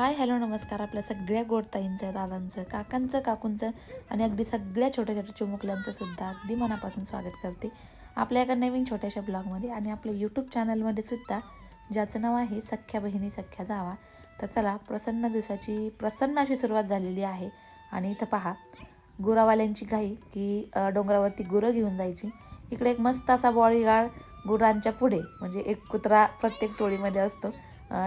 Hi hello नमस्कार. आपल्या सगळ्या गोडताईंचं दादांचं काकांचं काकूंचं आणि अगदी सगळ्या छोट्या छोट्या चिमुकल्यांचं सुद्धा अगदी मनापासून स्वागत करते. आपल्या एका नवीन छोट्याशा ब्लॉगमध्ये आणि आपल्या यूट्यूब चॅनलमध्ये सुद्धा ज्याचं नाव आहे सख्या बहिणी सख्या जावा. तर चला प्रसन्न दिवसाची प्रसन्न अशी सुरुवात झालेली आहे. आणि इथं पहा गुरावाल्यांची घाई की डोंगरावरती गुरं घेऊन जायची. इकडे एक मस्त असा बॉडीगार्ड गुरांच्या पुढे म्हणजे एक कुत्रा प्रत्येक टोळीमध्ये असतो.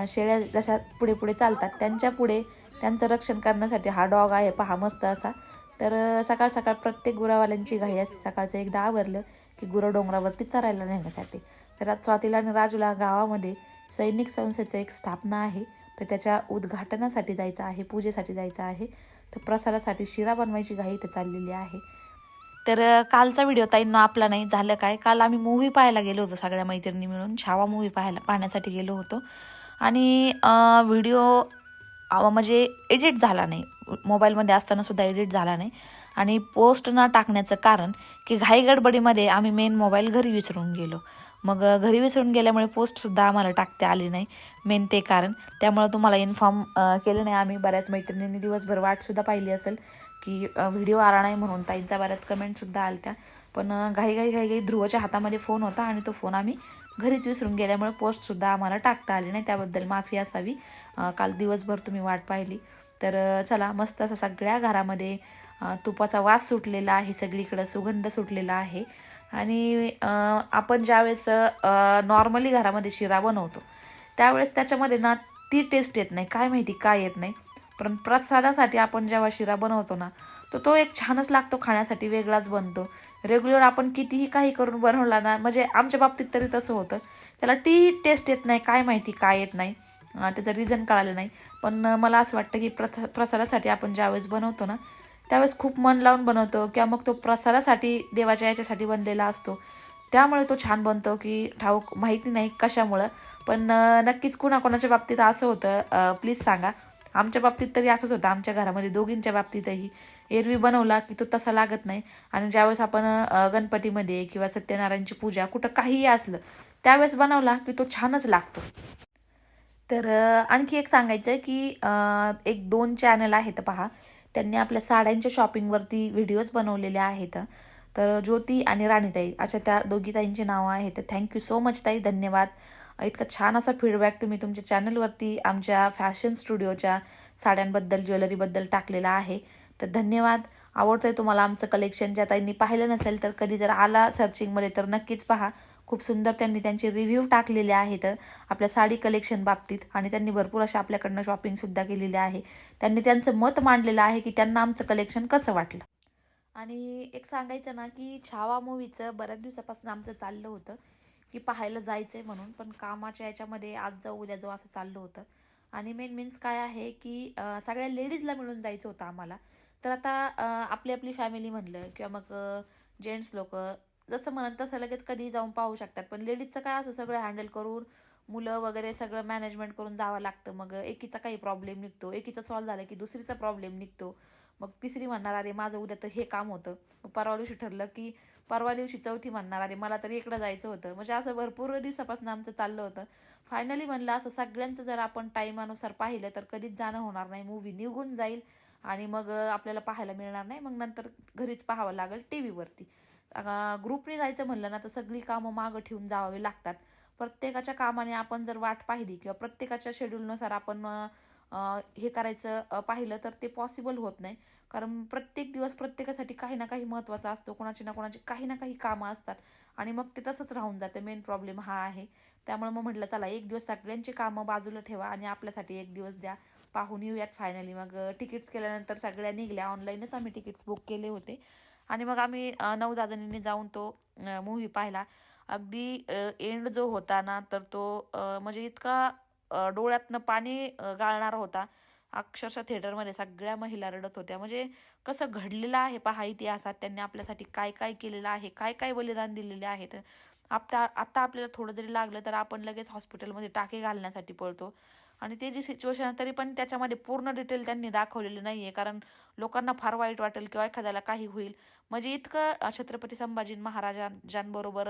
शेळ्या जशा पुढे पुढे चालतात त्यांच्या पुढे त्यांचं रक्षण करण्यासाठी हा डॉग आहे पहा मस्त असा. तर सकाळ सकाळ प्रत्येक गुरावाल्यांची घाई असते. सकाळचं एकदा आवरलं की गुरं डोंगरावरती चरायला नेण्यासाठी. तर आज स्वातीला आणि राजूला गावामध्ये सैनिक संस्थेचं एक स्थापना आहे. तर त्याच्या उद्घाटनासाठी जायचं आहे पूजेसाठी जायचं आहे. तर प्रसारासाठी शिरा बनवायची घाई इथं चाललेली आहे. तर कालचा व्हिडिओ ताईंना आपला नाही झालं काय? काल आम्ही मूव्ही पाहायला गेलो होतो सगळ्या मैत्रिणी मिळून. छावा मूव्ही पाहायला पाहण्यासाठी गेलो होतो. आणि व्हिडिओ म्हणजे एडिट झाला नाही. मोबाईलमध्ये असतानासुद्धा एडिट झाला नाही. आणि पोस्ट न टाकण्याचं कारण की घाई गडबडीमध्ये आम्ही मेन मोबाईल घरी विसरून गेलो. मग घरी विसरून गेल्यामुळे पोस्टसुद्धा आम्हाला टाकता आली नाही. मेन ते कारण. त्यामुळं तुम्हाला इन्फॉर्म केलं नाही आम्ही. बऱ्याच मैत्रिणींनी दिवसभर वाटसुद्धा पाहिली असेल की व्हिडिओ आला नाही म्हणून. ताईंचा बऱ्याच कमेंटसुद्धा आल्या त्या पण घाई घाई घाई घाई ध्रुवच्या हातामध्ये फोन होता आणि तो फोन आम्ही घरीच विसरून गेल्यामुळे पोस्टसुद्धा आम्हाला टाकता आली नाही. त्याबद्दल माफी असावी. काल दिवसभर तुम्ही वाट पाहिली. तर चला मस्त असा सगळ्या घरामध्ये तुपाचा वास सुटलेला आहे. सगळीकडं सुगंध सुटलेला आहे. आणि आपण ज्यावेळेस नॉर्मली घरामध्ये शिरा बनवतो त्यावेळेस त्याच्यामध्ये ना ती टेस्ट येत नाही. काय माहिती काय येत नाही. पण प्रसादासाठी आपण जेव्हा शिरा बनवतो ना तर तो एक छानच लागतो खाण्यासाठी वेगळाच बनतो. रेग्युलर आपण कितीही काही करून बनवला ना म्हणजे आमच्या बाबतीत तरी तसं होतं. त्याला टी टेस्ट येत नाही काय माहिती काय येत नाही. त्याचं रिझन कळालं नाही. पण मला असं वाटतं की प्रथ प्रसादासाठी आपण ज्यावेळेस बनवतो ना त्यावेळेस खूप मन लावून बनवतो किंवा मग तो प्रसादासाठी देवाच्या याच्यासाठी बनलेला असतो. त्यामुळे तो छान बनतो की ठाऊक माहिती नाही कशामुळं. पण नक्कीच कुणाकोणाच्या बाबतीत असं होतं प्लीज सांगा. आमच्या बाबतीत तरी असंच होतं. आमच्या घरामध्ये दोघींच्या बाबतीतही एरवी बनवला की तो तसा लागत नाही. आणि ज्यावेळेस आपण गणपतीमध्ये किंवा सत्यनारायणची पूजा कुठं काहीही असलं त्यावेळेस बनवला की तो छानच लागतो. तर आणखी एक सांगायचं आहे की एक दोन चॅनल आहेत पहा. त्यांनी आपल्या साड्यांच्या शॉपिंगवरती व्हिडिओज बनवलेले आहेत. तर ज्योती आणि राणीताई अशा त्या दोघी ताईंची नावं आहेत तर थँक्यू सो मच ताई. धन्यवाद. इतका छान असा फीडबॅक तुम्ही तुमच्या चॅनलवरती आमच्या फॅशन स्टुडिओच्या साड्यांबद्दल ज्वेलरीबद्दल टाकलेला आहे. तर धन्यवाद. आवडतं आहे तुम्हाला आमचं कलेक्शन ज्या ताईंनी पाहिलं नसेल तर कधी जर आला सर्चिंगमध्ये तर नक्कीच पहा. खूप सुंदर त्यांनी त्यांचे रिव्ह्यू टाकलेले आहेत आपल्या साडी कलेक्शन बाबतीत. आणि त्यांनी भरपूर अशा आपल्याकडनं शॉपिंगसुद्धा केलेली आहे. त्यांनी त्यांचं मत मांडलेलं आहे की त्यांना आमचं कलेक्शन कसं वाटलं. आणि एक सांगायचं ना की छावा मूवीचं बऱ्याच दिवसापासून आमचं चाललं होतं. की पाहायला जायचं आहे म्हणून पण कामाच्या याच्यामध्ये आज जाऊ उद्या जाऊ असं चाललं होतं. आणि मेन मीन्स काय आहे की सगळ्या लेडीजला मिळून जायचं होतं आम्हाला. तर आता आपली आपली फॅमिली म्हणलं किंवा मग जेंट्स लोक जसं म्हणत तसं लगेच कधी जाऊन पाहू शकतात. पण लेडीजचं काय असं सगळं हँडल करून मुलं वगैरे सगळं मॅनेजमेंट करून जावं लागतं. मग एकीचा काही प्रॉब्लेम निघतो एकीचा सॉल्व्ह झाला की दुसरीचा प्रॉब्लेम निघतो. मग तिसरी म्हणणार अरे माझं उद्या तर हे काम होतं. मग परवा दिवशी ठरलं की परवा दिवशी चौथी म्हणणार अरे मला तर इकडं जायचं होतं. म्हणजे असं भरपूर दिवसापासून आमचं चाललं होतं. फायनली म्हणलं असं सगळ्यांचं जर आपण टाईमानुसार पाहिलं तर कधीच जाणं होणार नाही. मूवी निघून जाईल आणि मग आपल्याला पाहायला मिळणार नाही. मग नंतर घरीच पाहावं लागेल टी व्हीवरती ग्रुपने जायचं म्हणलं ना तर सगळी कामं मागं ठेवून जावावी लागतात. प्रत्येकाच्या कामाने आपण जर वाट पाहिली किंवा प्रत्येकाच्या शेड्यूलनुसार आपण हे करायचं पाहिलं तर ते पॉसिबल होत नाही. कारण प्रत्येक दिवस प्रत्येकासाठी काही ना काही महत्त्वाचा असतो. कोणाची ना कोणाची काही ना काही कामं असतात. आणि मग ते तसंच राहून जातं. मेन प्रॉब्लेम हा आहे. त्यामुळे मग म्हटलं चला एक दिवस सगळ्यांची कामं बाजूला ठेवा आणि आपल्यासाठी एक दिवस द्या. पाहून येऊयात फायनली मग तिकीट्स केल्यानंतर सगळ्या निघल्या. ऑनलाईनच आम्ही तिकीट्स बुक केले होते. आणि मग आम्ही नऊ दहा जाऊन तो मूव्ही पाहिला. अगदी एंड जो होता ना तर तो म्हणजे इतका डोळ्यातनं पाणी गाळणारा होता. अक्षरशः थिएटरमध्ये सगळ्या महिला रडत होत्या. म्हणजे कसं घडलेलं आहे पहा इतिहासात त्यांनी आपल्यासाठी काय काय केलेलं आहे काय काय बलिदान दिलेले आहेत. आता आता आपल्याला थोडं जरी लागलं तर आपण लगेच हॉस्पिटलमध्ये टाके घालण्यासाठी पळतो. आणि ते जी सिच्युएशन आहे तरी पण त्याच्यामध्ये पूर्ण डिटेल त्यांनी दाखवलेली नाही आहे कारण लोकांना फार वाईट वाटेल किंवा एखाद्याला काही होईल. म्हणजे इतकं छत्रपती संभाजी महाराजांबरोबर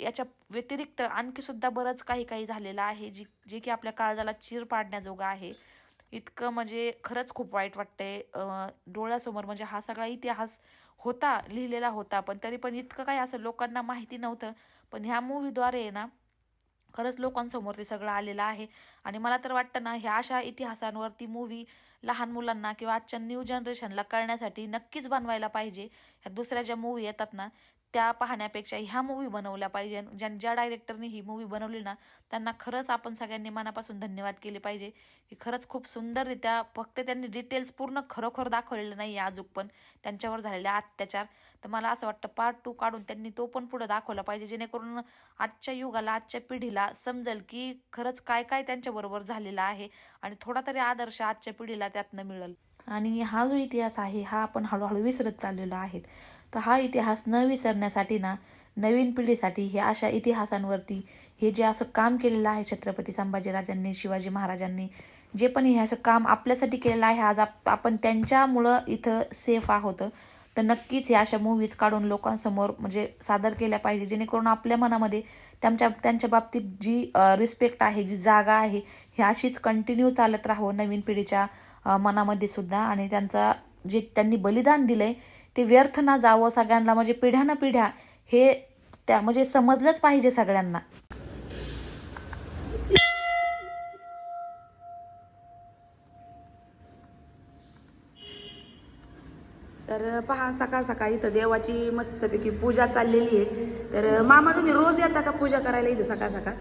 याच्या व्यतिरिक्त आणखी सुद्धा बरंच काही काही झालेलं आहे जी जे की आपल्या काळजाला चीर पाडण्याजोगं आहे. इतकं म्हणजे खरंच खूप वाईट वाटतंय. डोळ्यासमोर म्हणजे हा सगळा इतिहास होता लिहिलेला होता पण तरी पण इतकं काही असं लोकांना माहिती नव्हतं. पण ह्या मूवीद्वारे ना खरंच लोकांसमोर ते सगळं आलेलं आहे. आणि मला तर वाटतं ना ह्या अशा इतिहासांवरती मूवी लहान मुलांना किंवा आजच्या न्यू जनरेशनला कळण्यासाठी नक्कीच बनवायला पाहिजे. ह्या दुसऱ्या ज्या मूवी येतात ना त्या पाहण्यापेक्षा ह्या मूवी बनवल्या पाहिजे. ज्या ज्या डायरेक्टरने ही मूवी बनवली ना त्यांना खरंच आपण सगळ्यांनी मनापासून धन्यवाद केले पाहिजे. की खरंच खूप सुंदररित्या फक्त त्यांनी डिटेल्स पूर्ण खरोखर दाखवलेलं नाही आहे अजून पण. त्यांच्यावर झालेले अत्याचार. तर मला असं वाटतं पार्ट टू काढून त्यांनी तो पण पुढे दाखवला पाहिजे. जेणेकरून आजच्या युगाला आजच्या पिढीला समजेल की खरंच काय काय त्यांच्याबरोबर झालेलं आहे. आणि थोडा तरी आदर्श आजच्या पिढीला त्यातनं मिळेल. आणि हा जो इतिहास आहे हा आपण हळूहळू विसरत चाललेलो आहे तर हा इतिहास न विसरण्यासाठी ना नवीन पिढीसाठी हे अशा इतिहासांवरती हे जे असं काम केलेलं आहे छत्रपती संभाजीराजांनी शिवाजी महाराजांनी जे पण हे असं काम आपल्यासाठी केलेलं आहे आज आप आपण त्यांच्यामुळं इथं सेफ आहोत. तर नक्कीच ह्या अशा मूवीज काढून लोकांसमोर म्हणजे सादर केल्या पाहिजे जेणेकरून आपल्या मनामध्ये त्यांच्या त्यांच्या बाबतीत जी रिस्पेक्ट आहे जी जागा आहे हे अशीच कंटिन्यू चालत राहावं नवीन पिढीच्या मनामध्ये सुद्धा. आणि त्यांचा जे त्यांनी बलिदान दिलंय ते व्यर्थ ना जावं सगळ्यांना म्हणजे पिढ्या ना पिढ्या हे त्या म्हणजे समजलंच पाहिजे सगळ्यांना. तर पहा सकाळ सकाळ इथं देवाची मस्तपैकी पूजा चाललेली आहे. तर मामा तुम्ही रोज येता का पूजा करायला इथं सकाळ सकाळ?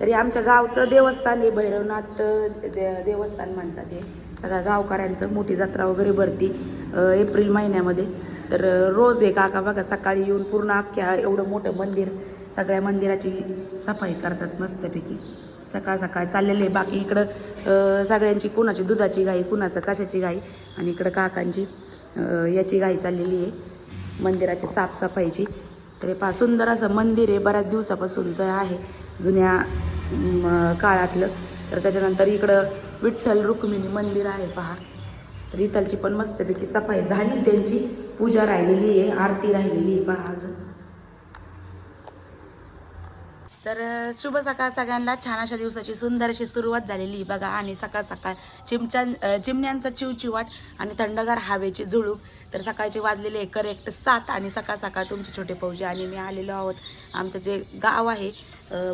तरी आमच्या गावचं देवस्थान आहे भैरवनाथ दे- देवस्थान म्हणतात हे. सगळ्या गावकऱ्यांचं मोठी जत्रा वगैरे भरती. एप्रिल महिन्यामध्ये. तर रोज आहे काका बघा सकाळी येऊन पूर्ण अख्ख्या एवढं मोठं मंदिर सगळ्या मंदिराची सफाई करतात मस्तपैकी. सकाळ सकाळ चाललेले आहे. बाकी इकडं सगळ्यांची कुणाची दुधाची गाई कुणाचं कशाची गाई आणि इकडं काकांची याची गाई चाललेली आहे मंदिराची साफसफाईची. तर हे पहा सुंदर असं मंदिर आहे बऱ्याच दिवसापासूनचं आहे जुन्या काळातलं. तर त्याच्यानंतर इकडं विठ्ठल रुक्मिणी मंदिर आहे पहा. तर इथलची पण मस्तपैकी सफाई झाली. त्यांची पूजा राहिलेली आहे आरती राहिलेली आहे. पहा अजून. तर शुभ सकाळ सगळ्यांना. छान अशा दिवसाची सुंदर अशी सुरुवात झालेली आहे. बघा आणि सकाळ सकाळ चिमच्या चिमण्यांचा चिवचिवाट आणि थंडगार हवेची झुळूक. तर सकाळचे वाजलेले करेक्ट सात आणि सकाळ सकाळ तुमचे छोटे पौजे आणि मी आलेलो आहोत. आमचं जे गाव आहे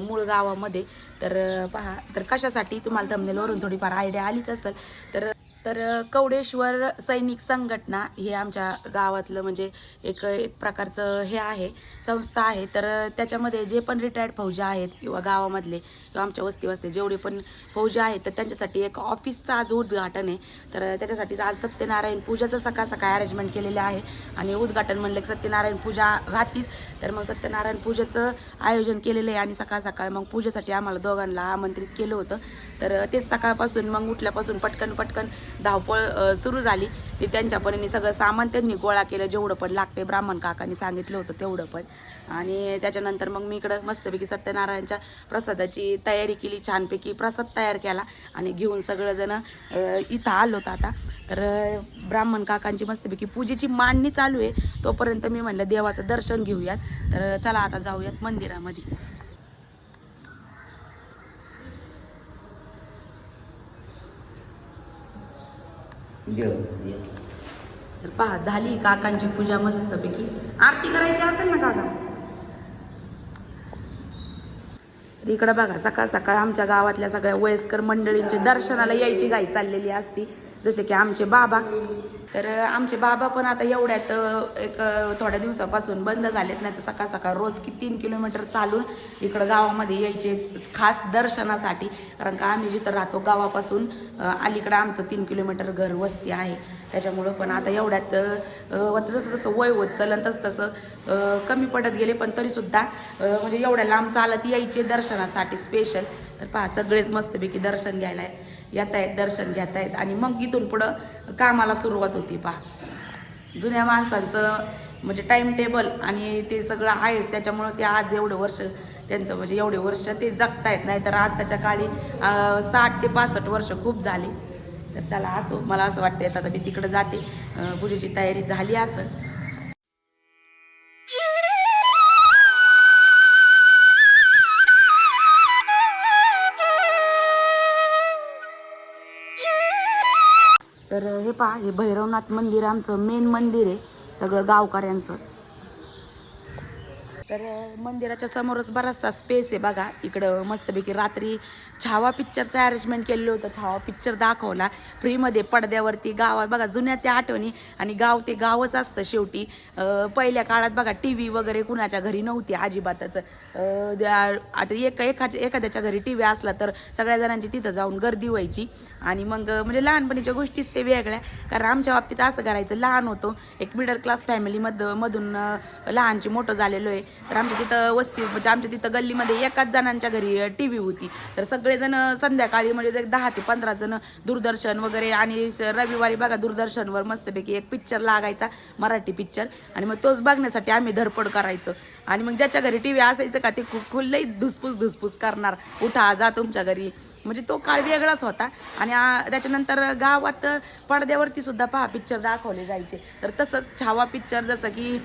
मूळ गावामध्ये. तर पहा तर कशासाठी तुम्हाला थंबनेलवरून थोडीफार आयडिया आलीच असेल. तर तर कवडेश्वर सैनिक संघटना हे आमच्या गावातलं म्हणजे एक एक प्रकारचं हे आहे संस्था आहे. तर त्याच्यामध्ये जे पण रिटायर्ड फौजी आहेत किंवा गावामधले किंवा आमच्या वस्ती वस्ते जेवढे पण फौजी आहेत तर त्यांच्यासाठी एक ऑफिसचं आज उद्घाटन आहे. तर त्याच्यासाठी आज सत्यनारायण पूजाचं सकाळ सकाळ अरेंजमेंट केलेलं आहे. आणि उद्घाटन म्हणलं की सत्यनारायण पूजा राहतीच. तर मग सत्यनारायण पूजेचं आयोजन केलेलं आहे आणि सकाळ सकाळ मग पूजेसाठी आम्हाला दोघांना आमंत्रित केलं होतं. तर तेच सकाळपासून मग उठल्यापासून पटकन पटकन धावपळ सुरू झाली. ते त्यांच्या परीने सगळं सामान त्यांनी गोळा केलं जेवढं पण लागते ब्राह्मण काकांनी सांगितलं होतं तेवढं पण. आणि त्याच्यानंतर मग मी इकडं मस्तपैकी सत्यनारायणच्या प्रसादाची तयारी केली छानपैकी प्रसाद तयार केला आणि घेऊन सगळंजण इथं आलो होतं आता. तर ब्राह्मण काकांची मस्तपैकी पूजेची मांडणी चालू आहे. तोपर्यंत मी म्हणलं देवाचं दर्शन घेऊयात. तर चला आता जाऊयात मंदिरामध्ये. तर पहा झाली काकांची पूजा मस्तपैकी. आरती करायची असेल ना काका? तर इकडं बघा सकाळ सकाळ आमच्या गावातल्या सगळ्या वयस्कर मंडळींची दर्शनाला यायची गाई चाललेली असती. जसे की आमचे बाबा. तर आमचे बाबा पण आता एवढ्यात एक थोड्या दिवसापासून बंद झालेत. नाही तर सकाळ सकाळ रोज की तीन किलोमीटर चालून इकडं गावामध्ये यायचे खास दर्शनासाठी. कारण का आम्ही जिथं राहतो गावापासून अलीकडं आमचं तीन किलोमीटर घर वस्ती आहे. त्याच्यामुळं पण आता एवढ्यात आता जसं जसं वय होत चलन तसं तसं कमी पडत गेले. पण तरीसुद्धा म्हणजे एवढ्या लांब चालत यायचे दर्शनासाठी स्पेशल तर पहा सगळेच मस्तपैकी दर्शन घ्यायला आहे. येत आहेत दर्शन घेत आहेत आणि मग इथून पुढं कामाला सुरुवात होती पहा. जुन्या माणसांचं म्हणजे टाईम टेबल आणि ते सगळं आहेच. त्याच्यामुळं ते आज एवढं वर्ष त्यांचं म्हणजे एवढे वर्ष ते जगतायत. नाही तर आत्ताच्या काळी साठ ते पासष्ट वर्ष खूप झाली. तर चला असो मला असं वाटतं आता मी तिकडं जाते. पूजेची तयारी झाली असं. तर हे पहा हे भैरवनाथ मंदिर आमचं मेन मंदिर आहे सगळं गावकऱ्यांचं. तर मंदिराच्या समोरच बराचसा स्पेस आहे बघा. इकडं मस्तपैकी रात्री छावा पिक्चरचं अरेंजमेंट केलेलं होतं. छावा पिक्चर दाखवला. फ्रीमध्ये पडद्यावरती गावात बघा जुन्या त्या आठवणी आणि गाव ते गावच असतं शेवटी. पहिल्या काळात बघा टी व्ही वगैरे कुणाच्या घरी नव्हती अजिबातच. द्या- आता एका एखाच्या एखाद्याच्या घरी टी व्ही असला तर सगळ्या जणांची तिथं जाऊन गर्दी व्हायची. आणि मग म्हणजे लहानपणीच्या गोष्टीच ते वेगळ्या. कारण आमच्या बाबतीत असं करायचं लहान होतो. एक मिडल क्लास फॅमिलीमध्ये मधून लहानची मोठं झालेलो आहे. तर आमच्या तिथं वस्ती म्हणजे आमच्या तिथं गल्लीमध्ये एकाच जणांच्या घरी टी व्ही होती. तर सगळेजण संध्याकाळी म्हणजे एक दहा ते पंधरा जण दूरदर्शन वगैरे आणि रविवारी बघा दूरदर्शनवर मस्तपैकी एक पिक्चर लागायचा मराठी पिक्चर आणि मग तोच बघण्यासाठी आम्ही धडपड करायचो. आणि मग ज्याच्या घरी टी व्ही असायचं का ते खूप खुल्लही धुसपूस धुसफूस करणार. उठा जा तुमच्या घरी. म्हणजे तो काळ वेगळाच होता. आणि त्याच्यानंतर गावात पडद्यावरती सुद्धा पहा पिक्चर दाखवले जायचे. तर तसंच छावा पिक्चर जसं की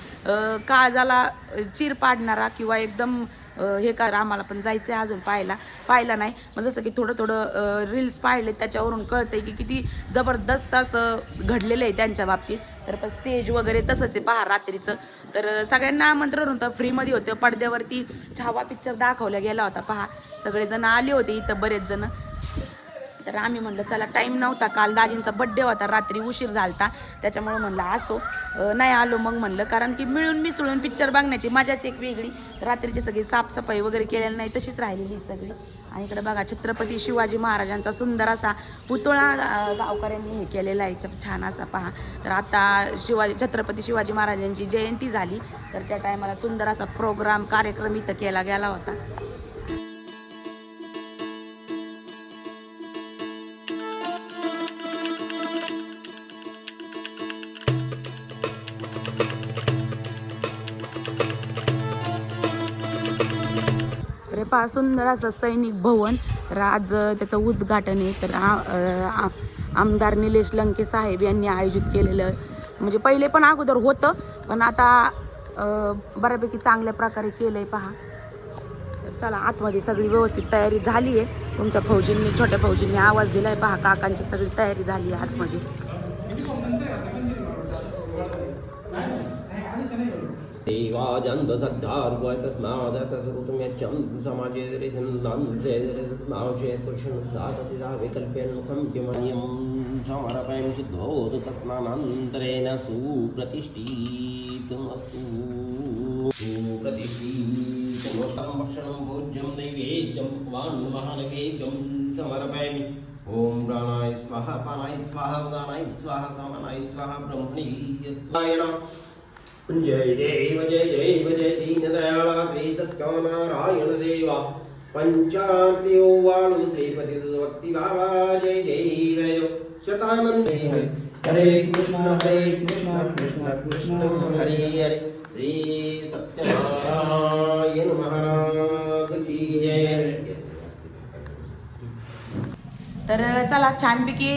काळजाला चीर पाडणारा किंवा एकदम हे का आम्हाला पण जायचं आहे अजून पाहायला. पाहिला नाही. मग जसं की थोडं थोडं रील्स पाहिले त्याच्यावरून कळतंय की किती जबरदस्त असं घडलेलं आहे त्यांच्या बाबतीत. तर पण स्टेज वगैरे तसंच आहे पहा रात्रीचं. तर सगळ्यांना आमंत्रण होतं. फ्रीमध्ये होतं. पडद्यावरती छावा पिक्चर दाखवला गेला होता. पहा सगळेजण आले होते इथं बरेच जण. तर आम्ही म्हणलं चला टाईम नव्हता. काल दाजींचा बड्डे होता. रात्री उशीर झालता. त्याच्यामुळे म्हणलं असो. नाही आलो. मग म्हणलं कारण की मिळून मिसळून पिक्चर बघण्याची मजाच एक वेगळी. रात्रीची सगळी साफसफाई वगैरे केलेली नाही तशीच राहिलेली सगळी. आणि इकडे बघा छत्रपती शिवाजी महाराजांचा सुंदर असा पुतळा गावकऱ्यांनी हे केलेला आहे. छान असा पहा. तर आता शिवाजी छत्रपती शिवाजी महाराजांची जयंती झाली. तर त्या टायमाला सुंदर असा प्रोग्राम कार्यक्रम इथं केला गेला होता. पहा सुंदर असं सैनिक भवन तर आज त्याचं उद्घाटन आहे. तर आमदार निलेश लंके साहेब यांनी आयोजित केलेलं म्हणजे पहिले पण अगोदर होतं पण आता बऱ्यापैकी चांगल्या प्रकारे केलं आहे पहा. चला आतमध्ये सगळी व्यवस्थित तयारी झाली आहे तुमच्या फौजींनी छोट्या फौजींनी आवाज दिलाय पहा. काकांची सगळी तयारी झाली आहे आतमध्ये. देवाजन्तसद्धार्वतस्मादतसृतुम्यच्छं समाजेतस्मावचेत्पुरुषनुदाततिदाविकल्प्यन्मुखं किमन्यं समर्पयं सिद्धोतु तत्नानन्तरेण सुप्रतिष्ठितमस्तु। सुप्रतिष्ठितमस्तं भक्षणं भोज्यं नैवेद्यं भगवान् महानैवेद्यं समर्पयामि। ॐ प्राणाय स्वाहा पानाय स्वाहा उदानाय स्वाहा समानाय स्वाहा ब्रह्मणे स्वाहा जय देव जय देव जय दीनदयाळा श्री सत्यनारायण देवा पंचार्तियो वाळू श्रीपती भक्ती बाबा जय देव जय देव शतानंद हरे हरे हरे कृष्ण हरे कृष्ण कृष्ण कृष्ण हरे हरे श्री सत्यनारायण महाराज की जय तर चला छानपैकी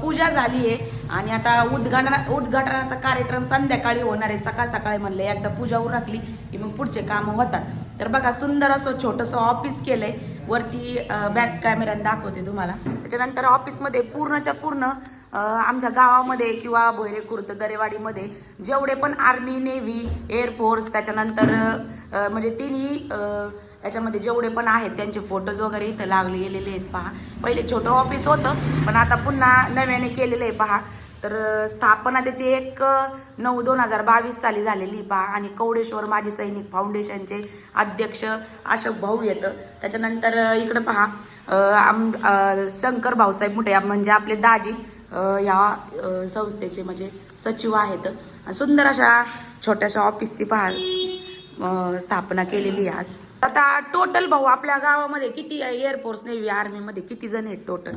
पूजा झाली आहे आणि आता उद्घाटना उद्घाटनाचा कार्यक्रम संध्याकाळी होणार आहे. सकाळ सकाळी म्हणले एकदा पूजा उरकली की मग पुढचे कामं होतात. तर बघा सुंदर असं छोटंसं ऑफिस केलंय. वरती बॅक कॅमेऱ्यात दाखवते तुम्हाला. त्याच्यानंतर ऑफिसमध्ये पूर्णच्या पूर्ण आमच्या गावामध्ये किंवा भोयरे खुर्द दरेवाडीमध्ये जेवढे पण आर्मी नेव्ही एअरफोर्स त्याच्यानंतर म्हणजे तिन्ही त्याच्यामध्ये याच्यामध्ये जेवढे पण आहेत त्यांचे फोटोज वगैरे इथं लागले गेलेले आहेत पहा. पहिले छोटं ऑफिस होतं पण आता पुन्हा नव्याने केलेलं आहे पहा. तर स्थापना त्याची एक नऊ दोन हजार बावीस साली झालेली पहा. आणि कवडेश्वर माजी सैनिक फाउंडेशनचे अध्यक्ष अशोक भाऊ येतं. त्याच्यानंतर इकडं पहा. आम शंकर भाऊसाहेब मुठे म्हणजे आपले दाजी या संस्थेचे म्हणजे सचिव आहेत. सुंदर अशा छोट्याशा ऑफिसची पहा स्थापना केलेली आहे आज. आता टोटल भाऊ आपल्या गावामध्ये किती एअरफोर्स नेव्ही आर्मीमध्ये किती जण आहेत टोटल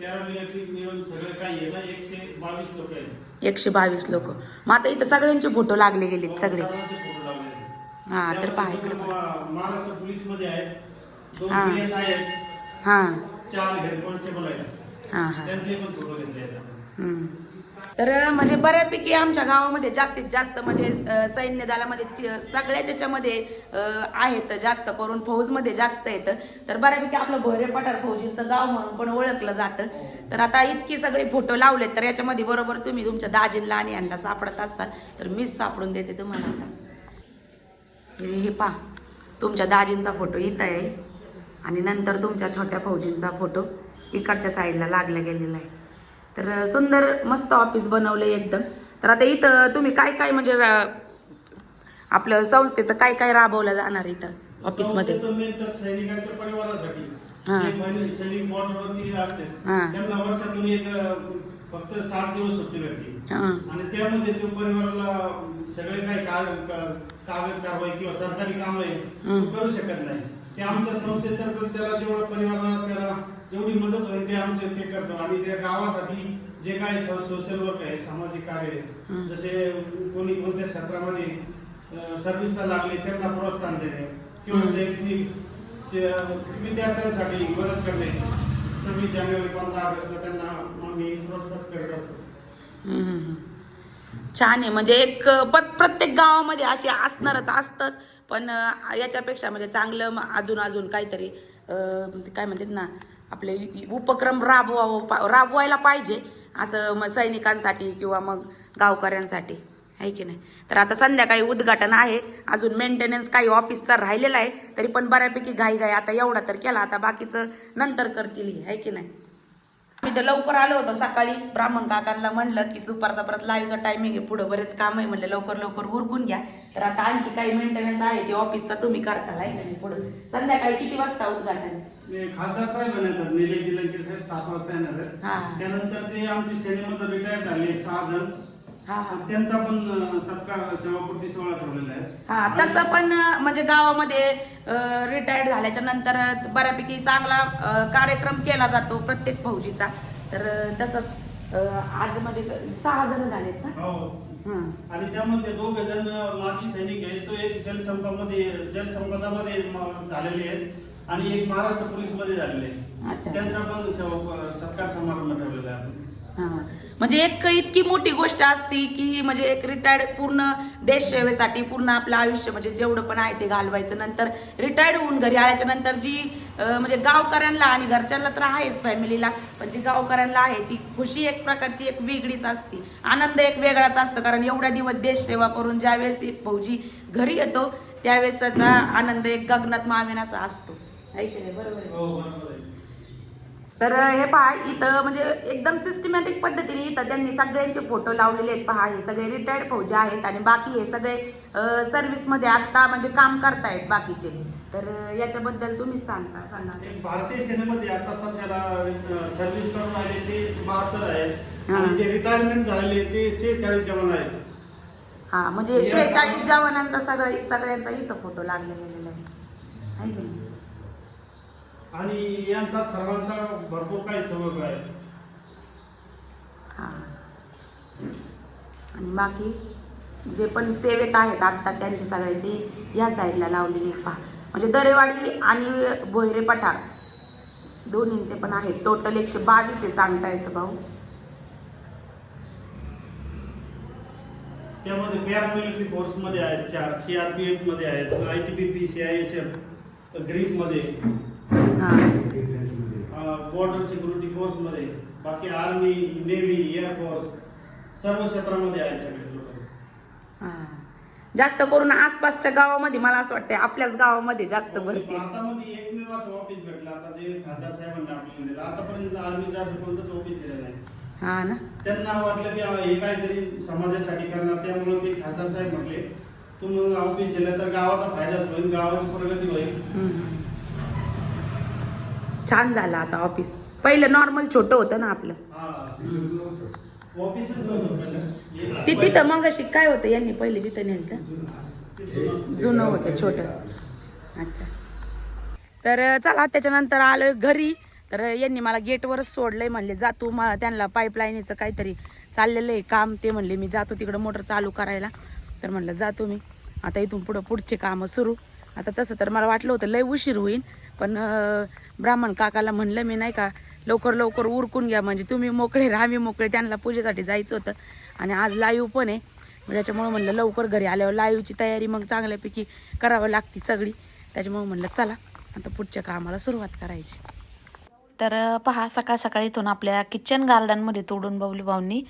पॅरामिलिटरी मिळून सगळं काही आहे ना? एकशे बावीस लोक आहेत. एकशे बावीस लोक. मग आता इथं सगळ्यांचे फोटो लागले गेलेत सगळे. सर्वांचे फोटो लावले आहेत. हा तर पहा इकडे त्यामध्ये पहा. सगळे महाराष्ट्र पोलीसमध्ये आहेत दोन हा. पी आहेत. हा. चार हेड कॉन्स्टेबल आहेत. हा हा. त्यांचे पण फोटो घेतले आहेत. हम्म. तर म्हणजे बऱ्यापैकी आमच्या गावामध्ये जास्तीत जास्त म्हणजे सैन्य दलामध्ये ती- सगळ्याच याच्यामध्ये आहेत जास्त करून फौजमध्ये जास्त येतं तर बऱ्यापैकी आपलं भोरे पठार फौजीचं गाव म्हणून पण ओळखलं जातं. तर आता इतकी सगळे फोटो लावले तर याच्यामध्ये बरोबर तुम्ही तुमच्या दाजींला आणि यांना सापडत असतात. तर मीच सापडून देते तुम्हाला आता. हे पा तुमच्या दाजींचा फोटो इथं आहे. आणि नंतर तुमच्या छोट्या फौजींचा फोटो इकडच्या साईडला लागला गेलेला आहे. तर सुंदर मस्त ऑफिस बनवलं एकदम. तर आता इथं तुम्ही काय काय म्हणजे आपलं संस्थेचं काय काय राबवलं जाणार इथं ऑफिसमध्ये सैनिकांच्या परिवारासाठी. जे बहिणी सैनिक बॉर्डरवरती असते. त्यांना वर्षातून एक अं, फक्त सात दिवस सुट्टी भेटते. आणि त्यामध्ये तो परिवाराला सगळे काही कागद कारवाई किंवा सरकारी काम आहे करू शकत नाही. ते आमच्या संस्थेतर्फे त्याला जेवढं परिवाराला त्याला जेवढी मदत होईल ते आमचे ते करतो आणि त्या गावासाठी जे काही सोशल वर्क आहे सामाजिक कार्य आहे. जसे कोणी कोणत्या क्षेत्रामध्ये सर्व्हिसला लागले त्यांना प्रोत्साहन देणे किंवा. शैक्षणिक विद्यार्थ्यांसाठी मदत करणे सव्वीस जानेवारी पंधरा ऑगस्टला त्यांना आम्ही प्रोत्साहित करत असतो. छान आहे म्हणजे एक प्रत्येक गावामध्ये असे असणारच असतंच पण याच्यापेक्षा म्हणजे चांगलं अजून अजून काहीतरी काय म्हणतात ना आपले उपक्रम राबवावं पा- राबवायला पाहिजे असं मग सैनिकांसाठी किंवा मग गावकऱ्यांसाठी. आहे की नाही? तर आता संध्याकाळी उद्घाटन आहे. अजून मेंटेनन्स काही ऑफिसचा राहिलेला आहे. तरी पण बऱ्यापैकी घाई घाई आता एवढा तर केला. आता बाकीचं नंतर करतील आहे की नाही? मी तर लवकर आलो होतो सकाळी ब्राह्मण काकांना म्हणलं की दुपारचा परत लाईव्हचा टायमिंग आहे पुढं बरेच काम आहे म्हणलं लवकर लवकर उरकून घ्या तर आता आणखी काही मेंटेनन्स आहे ते ऑफिसचा तुम्ही करता आहे पुढं संध्याकाळी किती वाजता उद्घाटन खासदार साहेब निलेश सात वाजता येणार आहेत. हा. त्यानंतर जे आमचे सेनेमध्ये रिटायर झाले सहा जण त्यांचा पण सत्कार सेवापूर्ती सोहळा ठेवलेला आहे. हा तसं पण म्हणजे गावामध्ये रिटायर्ड झाल्याच्यानंतर बऱ्यापैकी चांगला अं, कार्यक्रम केला जातो प्रत्येक फौजीचा तर अं, तसंच अं, आज म्हणजे सहा जण झालेत ना? हो. हां. आणि त्यामध्ये दोघ जण माजी सैनिक आहेत तो एक जलसंपामध्ये जलसंपदामध्ये म- झालेले आहेत आणि एक महाराष्ट्र पोलीसमध्ये झालेले आहेत. अच्छा, अच्छा, त्यांचा पण सेवा सत्कार समारंभ ठेवलेला आहे. आपण. म्हणजे एक इतकी मोठी गोष्ट असती की म्हणजे एक रिटायर्ड पूर्ण देश सेवेसाठी पूर्ण आपलं आयुष्य म्हणजे जेवढं पण आहे ते घालवायचं. नंतर रिटायर्ड होऊन घरी आल्याच्यानंतर जी म्हणजे गावकऱ्यांना आणि घरच्यांना तर आहेच फॅमिलीला पण जी गावकऱ्यांना आहे ती खुशी एक प्रकारची एक वेगळीच असती. आनंद एक वेगळाच असतो कारण एवढ्या दिवस देश सेवा करून ज्यावेळेस एक फौजी घरी येतो त्यावेळेस त्याचा आनंद एक गगनात मावेनाचा असतो. आहे बरोबर हो, आहे हो बरोबर आहे तर हे पहा इथं म्हणजे एकदम सिस्टमॅटिक पद्धतीने इथं त्यांनी सगळ्यांचे फोटो लावलेले आहेत पहा. हे सगळे रिटायर्ड फौजी आहेत आणि बाकी हे सगळे सर्व्हिसमध्ये आता म्हणजे काम करतायत बाकीचे. तर याच्याबद्दल तुम्हीच सांगता सांगा. भारतीय सेनेमध्ये आता सध्याला सर्व्हिस करून आले ते बहात्तर आहेत. आणि जे रिटायरमेंट झालेले ते शेहेचाळीस जवान आहेत. हा म्हणजे शेहेचाळीस जवानांचा सगळं सगळ्यांचा इथं फोटो लागला गेलेला आहे? आणि यांचा सर्वांचा भरपूर काही सहयोग आहे. हा. आणि बाकी जे पण सेवेत आहेत आत्ता त्यांचे सगळ्यांचे या साईडला लावलेले पहा. म्हणजे दरेवाडी आणि भोयरे पठार दोन्हींचे पण आहेत. टोटल एकशे बावीस आहे सांगता येतं भाऊ. त्यामध्ये पॅरामिलिटरी फोर्समध्ये आहेत चार सीआरपीएफमध्ये आहेत I T B P C I S F ग्रीपमध्ये. हां बॉर्डर सिक्युरिटी फोर्समध्ये बाकी आर्मी नेव्ही एअरफोर्स सर्व क्षेत्रामध्ये आहेत सगळे लोक. हां. जास्त करून आसपासच्या गावामध्ये मला असं वाटतं आपल्याच गावामध्ये जास्त भरती. आहे. भारतामध्ये एकमेव असं ऑफिस भेटलं आता जे खासदार साहेबांनी आपल्याला दिलं आतापर्यंत आर्मीचं असं कोणतंच ऑफिस दिलं नाही. हा ना. त्यांना वाटलं की हे काहीतरी समाजासाठी करणार त्यामुळे ते खासदार साहेब म्हटले तुम्ही ऑफिस दिलं तर गावाचा फायदाच होईल गावाची प्रगती होईल. छान झालं आता ऑफिस पहिलं नॉर्मल छोटं होतं ना आपलं. हा. ते तिथं मग अशी काय होतं यांनी? पहिले तिथं नेलं जुनं होतं. छोटं. अच्छा. तर चला त्याच्यानंतर आलोय घरी. तर यांनी मला गेटवरच सोडलंय म्हणले जा तू मला त्यांना पाईपलाईनीचं काहीतरी चाललेलं आहे काम. ते म्हणले मी जातो तिकडं मोटर चालू करायला. तर म्हणलं जा तुम्ही. आता इथून पुढं पुढचे कामं सुरू. आता तसं तर मला वाटलं होतं लय उशीर होईल. पण ब्राह्मण काकाला म्हणलं मी नाही का लवकर लवकर उरकून घ्या म्हणजे तुम्ही मोकळे राहा आम्ही मोकळे त्यांना पूजेसाठी जायचं होतं. आणि आज लाईव्ह पण आहे. त्याच्यामुळं म्हणलं लवकर घरी आल्यावर लाईव्हची तयारी मग चांगल्यापैकी करावं लागते सगळी. त्याच्यामुळं म्हणलं चला आता पुढच्या कामाला सुरुवात करायची. तर पहा सकाळ सकाळी इथून आपल्या किचन गार्डनमध्ये तोडून बावली भाऊंनी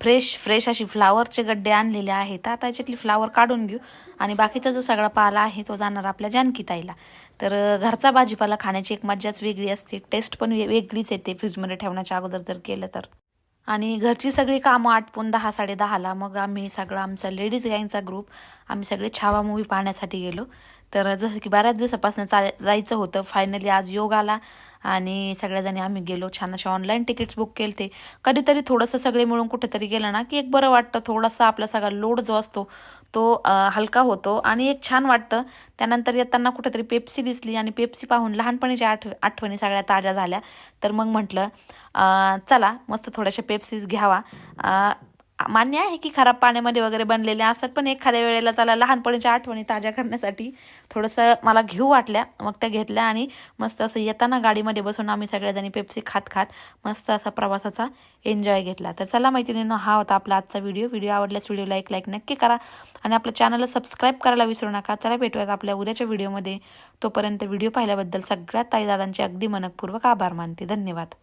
फ्रेश फ्रेश अशी फ्लावरचे गड्डे आणलेले आहेत. आता याच्यातली फ्लावर काढून घेऊ. आणि बाकीचा जो सगळा पाला आहे तो जाणार आपल्या जानकी ताईला तर घरचा भाजीपाला खाण्याची एक मज्जाच वेगळी असते. टेस्ट पण वेगळीच येते फ्रीजमध्ये ठेवण्याच्या अगोदर जर केलं तर. आणि घरची सगळी कामं आटपून दहा साडे दहाला. मग आम्ही सगळं आमचा लेडीज गँगचा ग्रुप आम्ही सगळे छावा मूवी पाहण्यासाठी गेलो. तर जसं की बऱ्याच दिवसापासून चाल जायचं होतं. फायनली आज योग आला. आणि सगळ्याजणी आम्ही गेलो. छान असे ऑनलाईन तिकीट्स बुक केले ते कधीतरी थोडंसं सगळे मिळून कुठेतरी गेलं ना की एक बरं वाटतं. थोडासा आपला सगळा लोड जो असतो तो हलका होतो. आणि एक छान वाटतं. त्यानंतर येताना कुठेतरी पेप्सी दिसली आणि पेप्सी पाहून लहानपणीच्या आठ आठवणी सगळ्या ताज्या झाल्या. तर मग म्हटलं चला मस्त थोड्याशा पेप्सीज घ्यावा. मान्य आहे की खराब पाण्यामध्ये वगैरे बनलेले असतात पण एखाद्या वेळेला चला लहानपणीच्या आठवणी ताज्या करण्यासाठी थोडंसं मला घेऊ वाटल्या मग त्या घेतल्या आणि मस्त असं येताना गाडीमध्ये बसून आम्ही सगळ्याजणी पेप्सी खात खात मस्त असा प्रवासाचा एन्जॉय घेतला. तर चला मैत्रिणीनं हा होता आपला आजचा व्हिडिओ. व्हिडिओ आवडल्यास व्हिडिओला एक लाईक नक्की करा आणि आपल्या चॅनलला सबस्क्राईब करायला विसरू नका. चला भेटूयात आपल्या उद्याच्या व्हिडिओमध्ये. तोपर्यंत व्हिडिओ पाहिल्याबद्दल सगळ्यात ताईदादांचे अगदी मनपूर्वक आभार मानते. धन्यवाद.